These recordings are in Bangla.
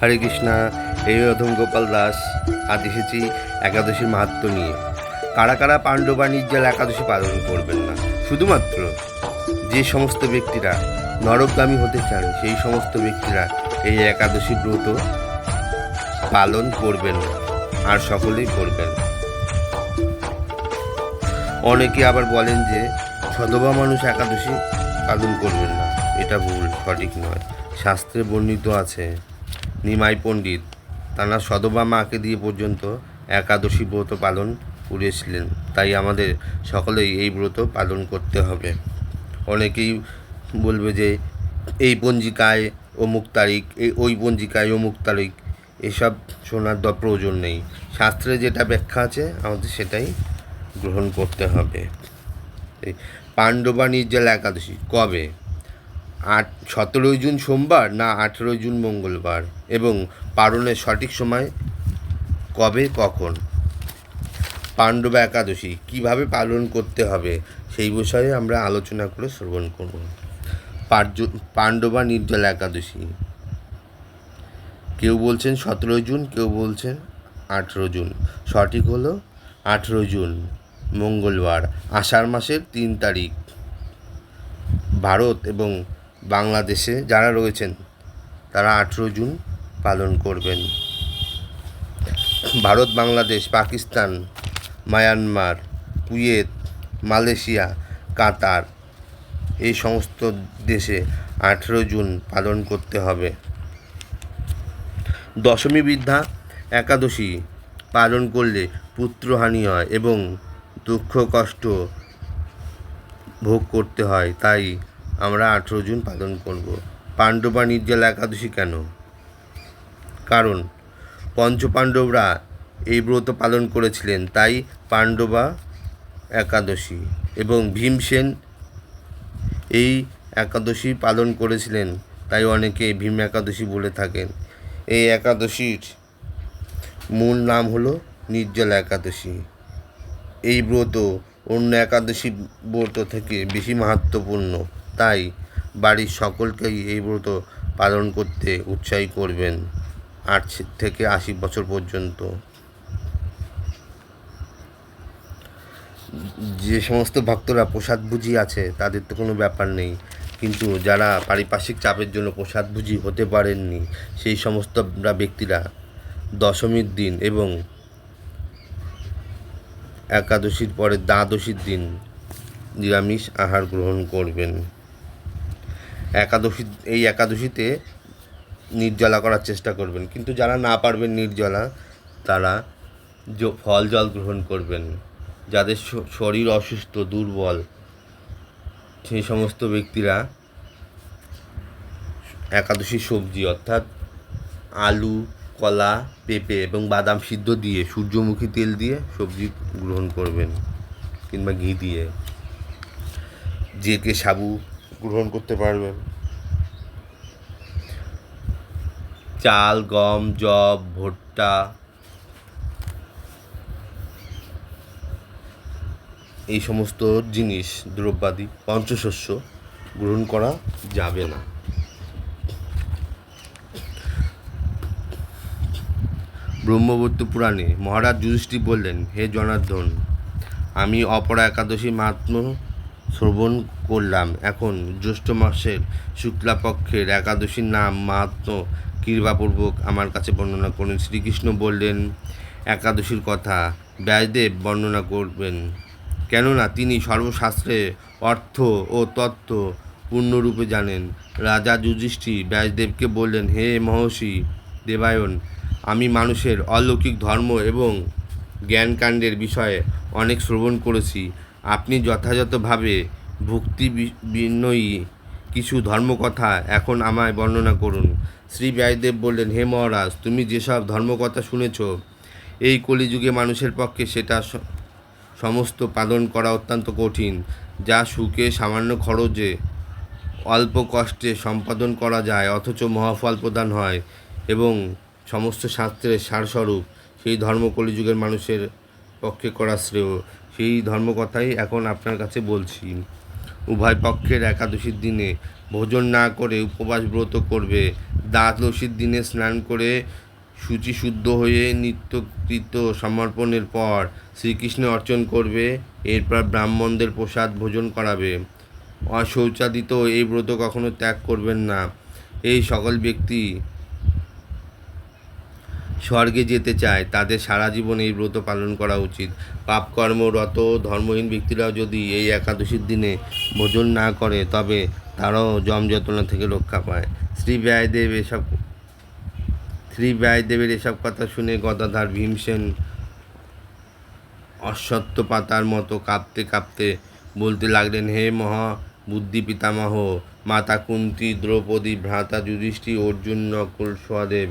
হরে কৃষ্ণা এই অধম গোপাল দাস আজ এসেছি একাদশীর মাহাত্ম নিয়ে। কারা কারা পাণ্ডবা নির্জল একাদশী পালন করবেন না? শুধুমাত্র যে সমস্ত ব্যক্তিরা নরকগামী হতে চান, সেই সমস্ত ব্যক্তিরা এই একাদশী ব্রত পালন করবেন না, আর সকলেই করবেন অনেকে আবার বলেন যে সধবা মানুষ একাদশী পালন করবেন না, এটা ভুল, সঠিক নয়। শাস্ত্রে বর্ণিত আছে নিমাই পণ্ডিত। তারা সধবা মাকে দিয়ে পর্যন্ত একাদশী ব্রত পালন করেছিলেন। তাই আমাদের সকলেই এই ব্রত পালন করতে হবে। অনেকেই বলবে যে, এই পঞ্জিকায় অমুক তারিখ, এই ওই পঞ্জিকায় অমুক তারিখ, এসব শোনার দ প্রয়োজন নেই। শাস্ত্রে যেটা ব্যাখ্যা আছে, আমাদের সেটাই গ্রহণ করতে হবে। এই পাণ্ডবা নির্জল একাদশী, কবে? আট, সতেরোই জুন সোমবার না আঠেরোই জুন মঙ্গলবার? এবং পালনের সঠিক সময় কবে, কখন? পাণ্ডবা একাদশী, কীভাবে পালন করতে হবে? সেই বিষয়ে আমরা আলোচনা করে শ্রবণ করব। পাণ্ডবা নির্জল একাদশী। কেউ বলছেন সতেরোই জুন, কেউ বলছেন আঠেরো জুন। সঠিক হলো আঠেরো জুন, মঙ্গলবার, আষাঢ় মাসের তিন তারিখ। ভারত এবং বাংলাদেশে যারা রয়েছেন, তারা আঠেরো জুন পালন করবেন। Bharat, Bangladesh, Pakistan, Myanmar, Kuwait, Malaysia, Qatar, এই সমস্ত দেশে আঠেরো জুন পালন করতে হবে। দশমী বৃদ্ধা একাদশী পালন করলে পুত্রহানি হয় এবং দুঃখ কষ্ট ভোগ করতে হয়, তাই আমরা আঠেরো জুন পালন করব। পাণ্ডবা নির্জলা একাদশী কেন? কারণ পঞ্চপাণ্ডবরা এই ব্রত পালন করেছিলেন, তাই পাণ্ডবা একাদশী এবং ভীমসেন এই একাদশী পালন করেছিলেন, তাই অনেকে ভীম একাদশী বলে থাকেন। এই একাদশীর মূল নাম হলো নির্জলা একাদশী। এই ব্রত অন্য একাদশী ব্রত থেকে বেশি মাহাত্মপূর্ণ তাই বাড়ির সকলকেই এই ব্রত পালন করতে উৎসাহী করবেন আট থেকে আশি বছর পর্যন্ত। যে সমস্ত ভক্তরা প্রসাদ বুঝি আছে, তাদের তো কোনো ব্যাপার নেই। কিন্তু যারা পারিপার্শ্বিক চাপের জন্য প্রসাদ বুঝি হতে পারেননি, সেই সমস্ত ব্যক্তিরা দশমীর দিন এবং একাদশীর পরে দ্বাদশীর দিন নিরামিষ আহার গ্রহণ করবেন। একাদশী, এই একাদশীতে নির্জলা করার চেষ্টা করবেন। কিন্তু যারা না পারবেন নির্জলা, তারা ফল জল গ্রহণ করবেন। যাদের শরীর অসুস্থ, দুর্বল সেই সমস্ত ব্যক্তিরা একাদশী সবজি, অর্থাৎ আলু, কলা, পেঁপে এবং বাদাম সিদ্ধ দিয়ে, সূর্যমুখী তেল দিয়ে সবজি গ্রহণ করবেন কিংবা ঘি দিয়ে। জেকে সাবু গ্রহণ করতে পারবেন। চাল, গম জব ভুট্টা। এই সমস্ত জিনিস দ্রব্যাদি, পঞ্চশস্য গ্রহণ করা যাবে না। ব্রহ্মবর্ত পুরাণে মহারাজ যুধিষ্ঠির বললেন, হে জনার্দন, আমি অপরা একাদশী মাত্ম শ্রবণ করলাম। এখন জ্যৈষ্ঠ মাসের শুক্লাপক্ষের একাদশীর নাম মাহাত্ম কৃপাপূর্বক আমার কাছে বর্ণনা করুন। শ্রীকৃষ্ণ বললেন, একাদশীর কথা ব্যাসদেব বর্ণনা করবেন। কেননা তিনি সর্বশাস্ত্রে অর্থ ও তত্ত্ব পূর্ণরূপে জানেন। রাজা যুধিষ্ঠি ব্যাসদেবকে বললেন, হে মহর্ষি দেবায়ন, আমি মানুষের অলৌকিক ধর্ম এবং জ্ঞানকাণ্ডের বিষয়ে অনেক শ্রবণ করেছি। আপনি যথাযথভাবে ভক্তি বিনয়ী কিছু ধর্মকথা এখন আমায় বর্ণনা করুন। শ্রী ব্যাসদেব বললেন, হে মহারাজ, তুমি যেসব ধর্মকথা শুনেছ, এই কলিযুগে মানুষের পক্ষে সেটা সমস্ত পালন করা অত্যন্ত কঠিন, যা সুখে, সামান্য খরচে, অল্প কষ্টে সম্পাদন করা যায়, অথচ মহাফল প্রদান হয় এবং সমস্ত শাস্ত্রের সারস্বরূপ সেই ধর্ম কলিযুগের মানুষের পক্ষে করা শ্রেয়। সেই ধর্মকথাই এখন আপনার কাছে বলছি। উভয় পক্ষের একাদশীর দিনে ভোজন না করে উপবাস ব্রত করবে। দ্বাদশীর দিনে স্নান করে শুচিশুদ্ধ হয়ে নিত্যকৃত সমর্পণের পর শ্রীকৃষ্ণ অর্চন করবে, এরপর ব্রাহ্মণদের প্রসাদ ভোজন করাবে। অশৌচাদিত এই ব্রত কখনো ত্যাগ করবেন না। এই সকল ব্যক্তি স্বর্গে যেতে চায়, তাদের সারা জীবন এই ব্রত পালন করা উচিত। পাপকর্মরত ধর্মহীন ব্যক্তিরাও যদি এই একাদশীর দিনে ভোজন না করে, তবে তারাও জম যন্ত্রণা থেকে রক্ষা পায়। শ্রী ব্যয়দেব এসব, শ্রী ব্যয়দেবের এসব কথা শুনে গদাধার ভীমসেন অশ্বত্থ পাতার মতো কাঁপতে কাঁপতে বলতে লাগলেন, হে মহা বুদ্ধি পিতামহ, মাতা কুন্তি, দ্রৌপদী, ভ্রাতা যুধিষ্ঠি অর্জুন, নকুল সহদেব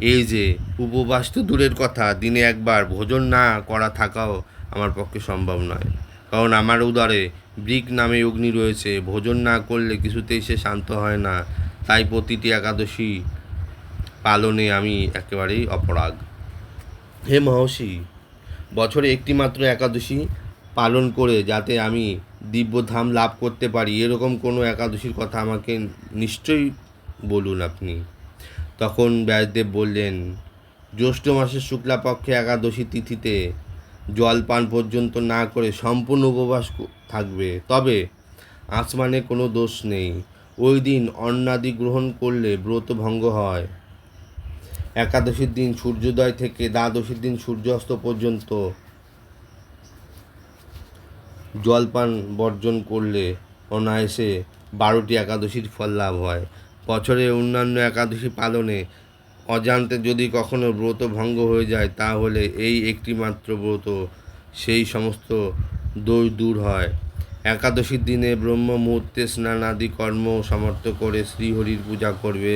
এই যে, উপবাস তো দূরের কথা, দিনে একবার ভোজন না করা থাকাও আমার পক্ষে সম্ভব নয়। কারণ আমার উদারে ব্রিক নামে অগ্নি রয়েছে, ভোজন না করলে কিছুতেই সে শান্ত হয় না। তাই প্রতিটি একাদশী পালনে আমি একেবারেই অপরাগ। হে মহর্ষি, বছরে একটি মাত্র একাদশী পালন করে যাতে আমি দিব্যধাম লাভ করতে পারি, এরকম কোনো একাদশীর কথা আমাকে নিশ্চয়ই বলুন আপনি। তখন ব্যাসদেব বললেন, জ্যৈষ্ঠ মাসের শুক্লাপক্ষে একাদশী তিথিতে জল পান পর্যন্ত না করে সম্পূর্ণ উপবাস থাকবে। তবে আসমানে কোনো দোষ নেই। ওই দিন অন্নাদি গ্রহণ করলে ব্রত ভঙ্গ হয়। একাদশীর দিন সূর্যোদয় থেকে দ্বাদশীর দিন সূর্যাস্ত পর্যন্ত জলপান বর্জন করলে অনায়াসে বারোটি একাদশীর ফল লাভ হয়। বছরে অন্যান্য একাদশী পালনে অজান্তে যদি কখনো ব্রত ভঙ্গ হয়ে যায়, তাহলে এই একটি মাত্র ব্রত, সেই সমস্ত দোষ দূর হয়। একাদশীর দিনে ব্রহ্ম মুহূর্তে স্নান আদি কর্ম সমর্থ করে শ্রীহরির পূজা করবে।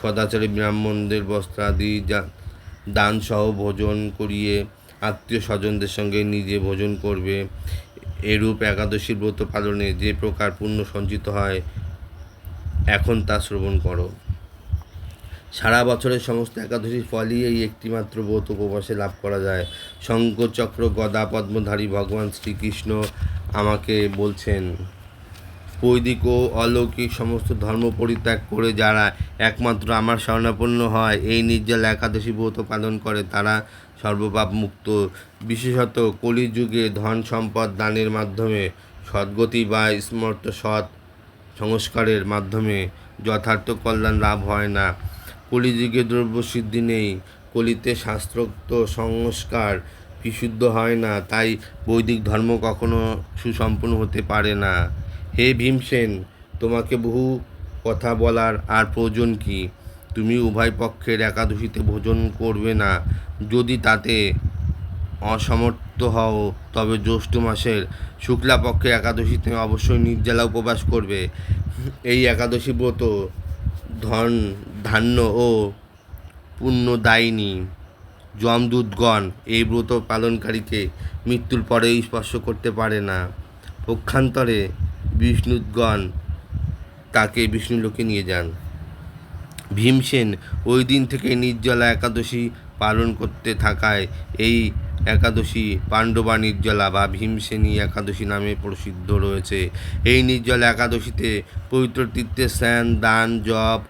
সদাচারী ব্রাহ্মণদের বস্ত্রাদি দানসহ ভোজন করিয়ে আত্মীয় স্বজনদের সঙ্গে নিজে ভোজন করবে। এরূপ একাদশীর ব্রত পালনে যে প্রকার পুণ্য সঞ্চিত হয় এখন তা শ্রবণ করো। সারা বছরের সমস্ত একাদশীর ফলই এই একটিমাত্র ব্রত উপবাসে লাভ করা যায়। শঙ্খ চক্র গদা, পদ্মধারী ভগবান শ্রীকৃষ্ণ আমাকে বলছেন, বৈদিক ও অলৌকিক সমস্ত ধর্ম পরিত্যাগ করে যারা একমাত্র আমার শরণাপন্ন হয়, এই নির্জল একাদশী ব্রত পালন করে তারা সর্বপাপ মুক্ত। বিশেষত কলিযুগে ধন সম্পদ দানের মাধ্যমে সদ্গতি বা স্মর্ত সৎ সংস্কারের মাধ্যমে যথার্থ কল্যাণ লাভ হয় না। কলিযুগে দ্রব্য সিদ্ধি নেই। কলিতে শাস্ত্রোক্ত সংস্কার বিশুদ্ধ হয় না। তাই বৈদিক ধর্ম কখনো সুসম্পন্ন হতে পারে না। হে ভীমসেন, তোমাকে বহু কথা বলার আর প্রয়োজন কি? তুমি উভয় পক্ষের একাদশীতে ভোজন করবে না। যদি তাতে অসমর্থ হও, তবে জ্যৈষ্ঠ মাসের শুক্লাপক্ষে একাদশীতে অবশ্যই নির্জলা উপবাস করবে। এই একাদশী ব্রত ধন, ধান্য ও পুণ্যদায়িনী যমদূতগণ এই ব্রত পালনকারীকে মৃত্যুর পরেই স্পর্শ করতে পারে না। পক্ষান্তরে বিষ্ণুগণ তাকে বিষ্ণুলোকে নিয়ে যান। ভীমসেন ওই দিন থেকে নির্জলা একাদশী পালন করতে থাকায় এই একাদশী পাণ্ডবা নির্জলা বা ভীমসেনী একাদশী নামে প্রসিদ্ধ রয়েছে। এই নির্জলা একাদশীতে পবিত্র তীর্থে স্নান, দান, জপ